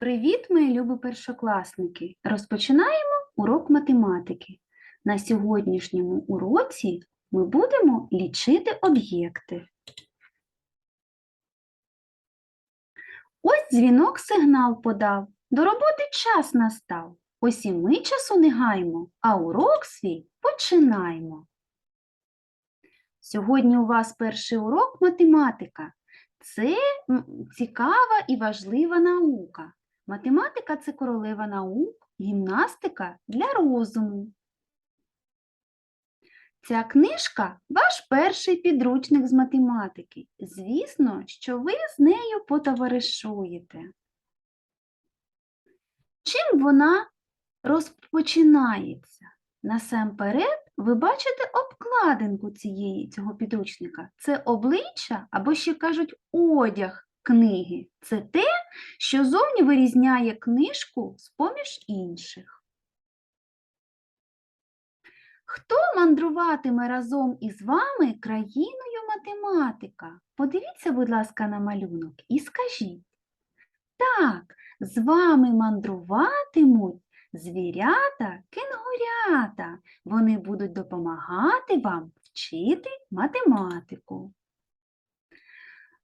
Привіт, мої любі першокласники! Розпочинаємо урок математики. На сьогоднішньому уроці ми будемо лічити об'єкти. Ось дзвінок сигнал подав. До роботи час настав. Ось і ми часу не гаємо, а урок свій починаємо. Сьогодні у вас перший урок математика. Це цікава і важлива наука. Математика це королева наук, гімнастика для розуму. Ця книжка ваш перший підручник з математики. Звісно, що ви з нею потоваришуєте. Чим вона розпочинається? Насамперед, ви бачите обкладинку цієї, цього підручника. Це обличчя або ще кажуть одяг книги. Це те, що зовні вирізняє книжку з-поміж інших. Хто мандруватиме разом із вами країною математика? Подивіться, будь ласка, на малюнок і скажіть. Так, з вами мандруватимуть звірята, кенгурята. Вони будуть допомагати вам вчити математику.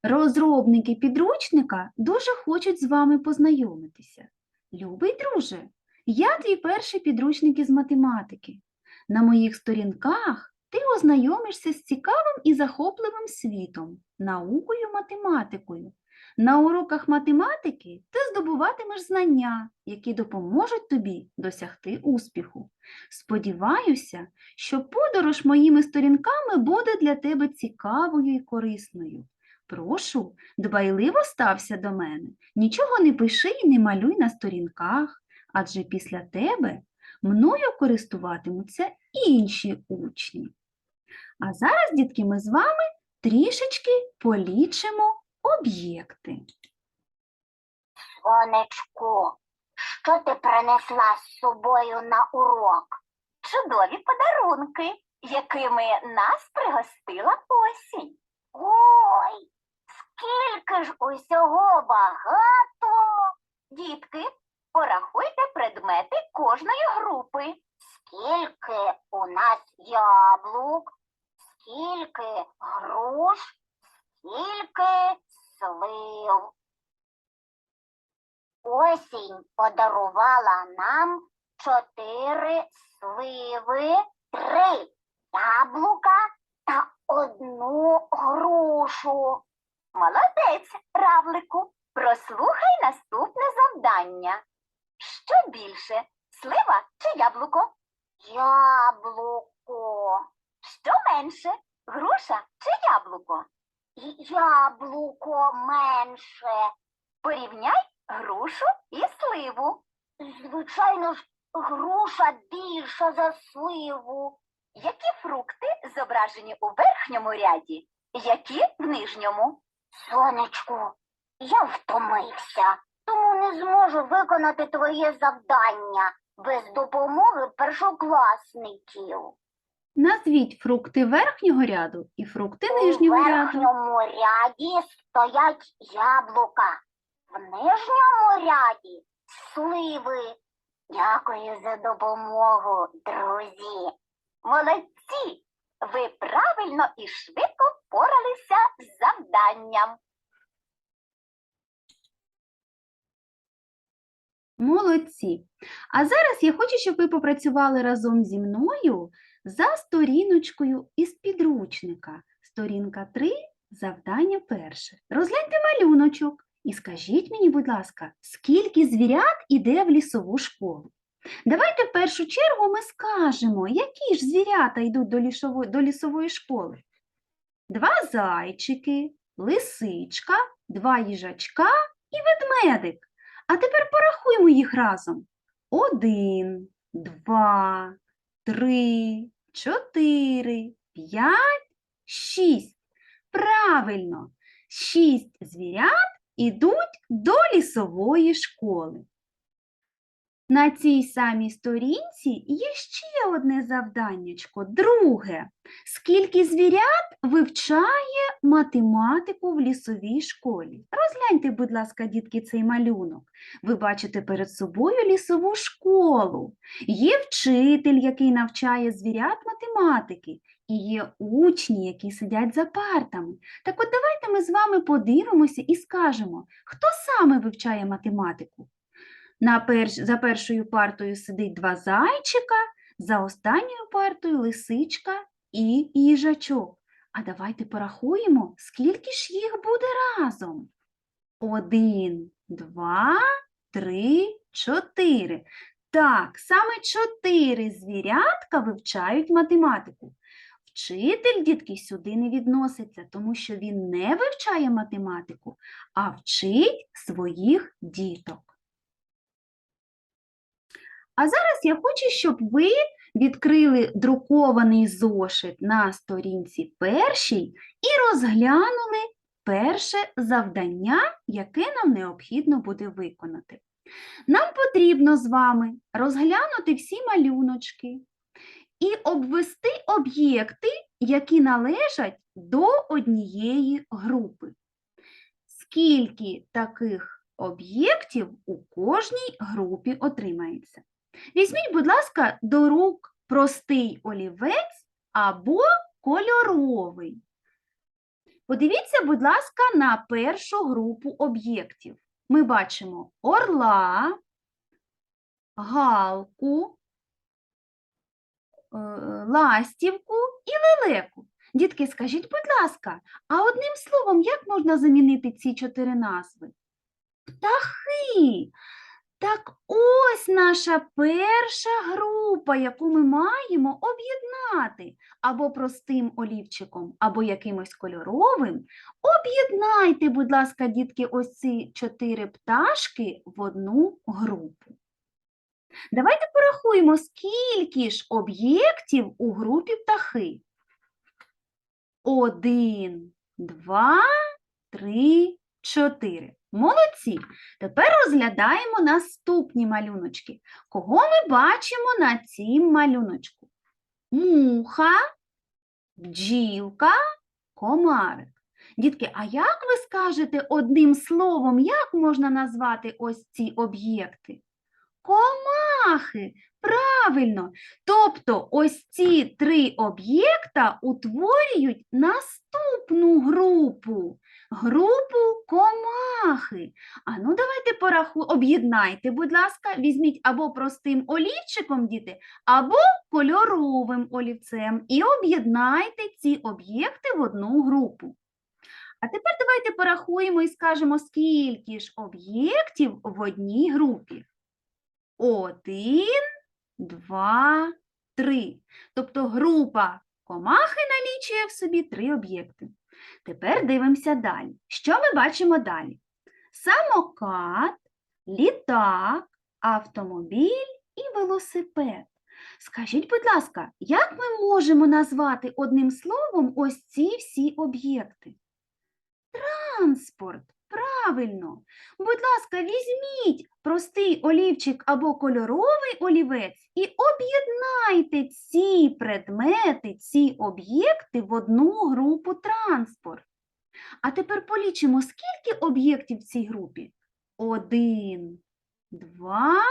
Розробники підручника дуже хочуть з вами познайомитися. Любий друже, я твій перший підручник із математики. На моїх сторінках ти ознайомишся з цікавим і захопливим світом, наукою, математикою. На уроках математики ти здобуватимеш знання, які допоможуть тобі досягти успіху. Сподіваюся, що подорож моїми сторінками буде для тебе цікавою і корисною. Прошу, дбайливо стався до мене, нічого не пиши і не малюй на сторінках, адже після тебе мною користуватимуться інші учні. А зараз, дітки, ми з вами трішечки полічимо об'єкти. Сонечко, що ти принесла з собою на урок? Чудові подарунки, якими нас пригостила осінь. Ой, скільки ж усього багато. Дітки, порахуйте предмети кожної групи. Скільки у нас яблук, скільки груш, скільки слив. Осінь подарувала нам чотири сливи, три яблука та одну грушу. Молодець, равлику, прослухай наступне завдання. Що більше, слива чи яблуко? Яблуко. Що менше, груша чи яблуко? Яблуко менше. Порівняй грушу і сливу. Звичайно ж, груша більша за сливу. Які фрукти зображені у верхньому ряді, які в нижньому? Сонечко, я втомився, тому не зможу виконати твоє завдання без допомоги першокласників. Назвіть фрукти верхнього ряду і фрукти нижнього ряду. верхньому ряді стоять яблука, в нижньому ряді сливи. Дякую за допомогу, друзі. Молодці! Ви правильно і швидко впоралися з завданням. Молодці! А зараз я хочу, щоб ви попрацювали разом зі мною за сторіночкою із підручника. Сторінка 3, завдання перше. Розгляньте малюночок і скажіть мені, будь ласка, скільки звірят іде в лісову школу? Давайте в першу чергу ми скажемо, які ж звірята йдуть до лісової, школи. Два зайчики, лисичка, два їжачка і ведмедик. А тепер порахуємо їх разом. Один, два, три, чотири, п'ять, шість. Правильно, шість звірят ідуть до лісової школи. На цій самій сторінці є ще одне завданнячко, друге. Скільки звірят вивчає математику в лісовій школі? Розгляньте, будь ласка, дітки, цей малюнок. Ви бачите перед собою лісову школу. Є вчитель, який навчає звірят математики, і є учні, які сидять за партами. Так от давайте ми з вами подивимося і скажемо, хто саме вивчає математику. На перш... За першою партою сидить два зайчика, за останньою партою лисичка і їжачок. А давайте порахуємо, скільки ж їх буде разом. Один, два, три, чотири. Так, саме чотири звірятка вивчають математику. Вчитель, дітки, сюди не відноситься, тому що він не вивчає математику, а вчить своїх діток. А зараз я хочу, щоб ви відкрили друкований зошит на сторінці першій і розглянули перше завдання, яке нам необхідно буде виконати. Нам потрібно з вами розглянути всі малюночки і обвести об'єкти, які належать до однієї групи. Скільки таких об'єктів у кожній групі отримається? Візьміть, будь ласка, до рук простий олівець або кольоровий. Подивіться, будь ласка, на першу групу об'єктів. Ми бачимо орла, галку, е, ластівку і лелеку. Дітки, скажіть, будь ласка, а одним словом, як можна замінити ці чотири назви? Птахи. Так ось наша перша група, яку ми маємо об'єднати або простим олівчиком, або якимось кольоровим. Об'єднайте, будь ласка, дітки, ось ці чотири пташки в одну групу. Давайте порахуємо, скільки ж об'єктів у групі птахи. Один, два, три, чотири. Молодці. Тепер розглядаємо наступні малюночки. Кого ми бачимо на цім малюночку? Муха, бджілка, комарик. Дітки, а як ви скажете одним словом, як можна назвати ось ці об'єкти? Комахи, правильно. Тобто ось ці три об'єкта утворюють наступну групу. Групу комахи. А ну давайте пораху... об'єднайте, будь ласка, візьміть або простим олівчиком, діти, або кольоровим олівцем і об'єднайте ці об'єкти в одну групу. А тепер давайте порахуємо і скажемо, скільки ж об'єктів в одній групі. Один, два, три. Тобто група комахи налічує в собі три об'єкти. Тепер дивимося далі. Що ми бачимо далі? Самокат, літак, автомобіль і велосипед. Скажіть, будь ласка, як ми можемо назвати одним словом ось ці всі об'єкти? Транспорт. Правильно. Будь ласка, візьміть простий олівчик або кольоровий олівець і об'єднайте ці предмети, ці об'єкти в одну групу транспорт. А тепер полічимо, скільки об'єктів в цій групі? Один, два,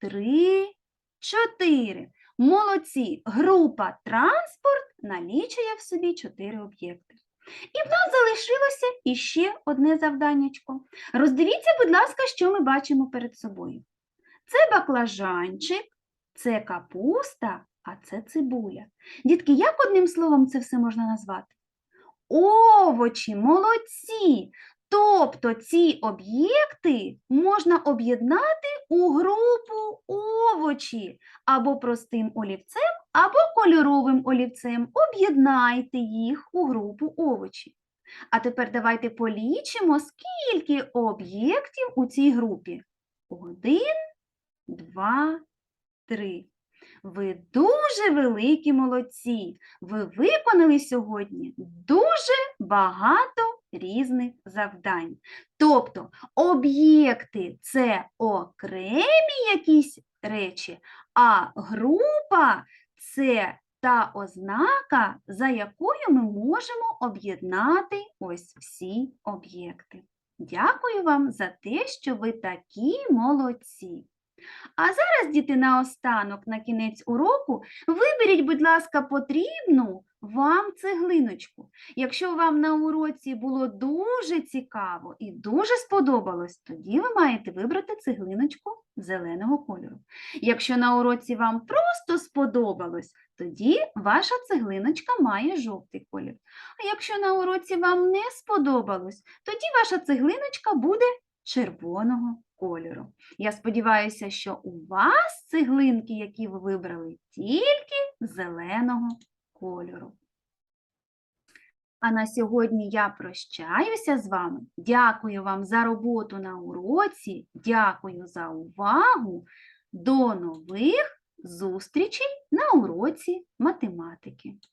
три, чотири. Молодці. Група транспорт налічує в собі чотири об'єкти. І в нас залишилося іще одне завданнячко. Роздивіться, будь ласка, що ми бачимо перед собою. Це баклажанчик, це капуста, а це цибуля. Дітки, як одним словом це все можна назвати? Овочі, молодці! Тобто ці об'єкти можна об'єднати у групу овочі або простим олівцем, або кольоровим олівцем. Об'єднайте їх у групу овочі. А тепер давайте полічимо, скільки об'єктів у цій групі. Один, два, три. Ви дуже великі молодці. Ви виконали сьогодні дуже багато різних завдань. Тобто об'єкти це окремі якісь речі, а група це та ознака, за якою ми можемо об'єднати ось всі об'єкти. Дякую вам за те, що ви такі молодці. А зараз, діти, наостанок, на кінець уроку, виберіть, будь ласка, потрібну вам цеглиночку. Якщо вам на уроці було дуже цікаво і дуже сподобалось, тоді ви маєте вибрати цеглиночку зеленого кольору. Якщо на уроці вам просто сподобалось, тоді ваша цеглиночка має жовтий колір. А якщо на уроці вам не сподобалось, тоді ваша цеглиночка буде червоного кольору. Я сподіваюся, що у вас цеглинки, які ви вибрали, тільки зеленого кольору. А на сьогодні я прощаюся з вами. Дякую вам за роботу на уроці. Дякую за увагу. До нових зустрічей на уроці математики.